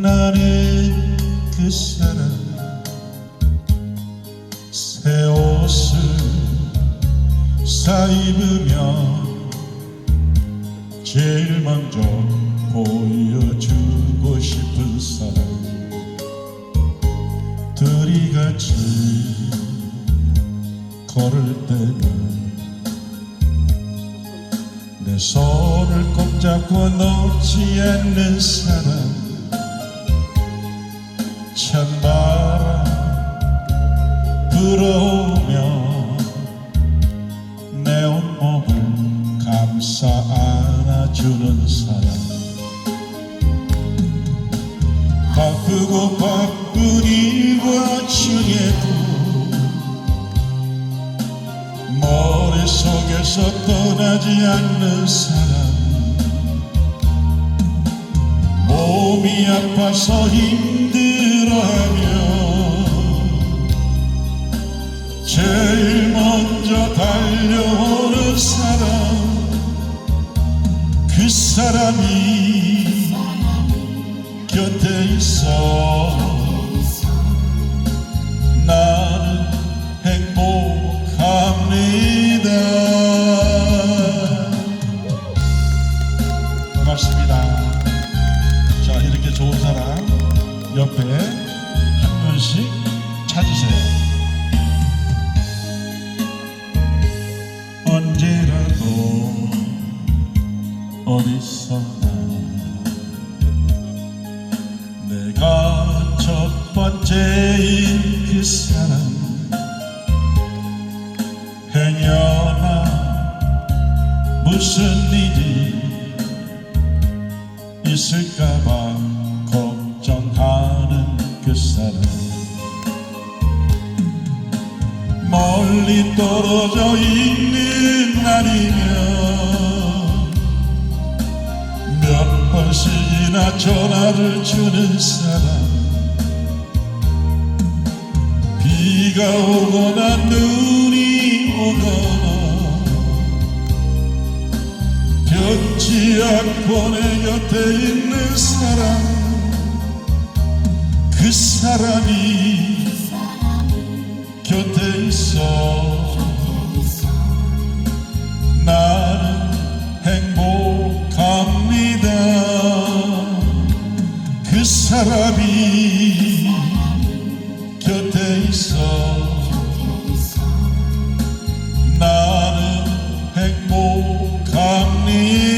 나는 그 사람. 새 옷을 사 입으며 제일 먼저 보여주고 싶은 사람. 둘이 같이 걸을 때면 내 손을 꼭 잡고 놓지 않는 사람 찬바람 불어오며 내 온몸을 감싸 안아주는 사람. 바쁘고 바쁜 일과 중에도 머릿속에서 떠나지 않는 사람. 몸이 아파서 힘들어 하며 제일 먼저 달려오는 사람 그 사람이 곁에 있어 나는 행복합니다. 고맙습니다. 자, 이렇게 좋은 사람 옆에 어디서나 내가 첫 번째인 그 사람. 행여나 무슨 일이 있을까봐 걱정하는 그 사람. 멀리 떨어져 있는 날이면 몇 번씩이나 전화를 주는 사람. 비가 오거나 눈이 오거나 변치 않고 내 곁에 있는 사람. 그 사람이 곁에 있어 나비 곁에 있어. 나는 행복합니다.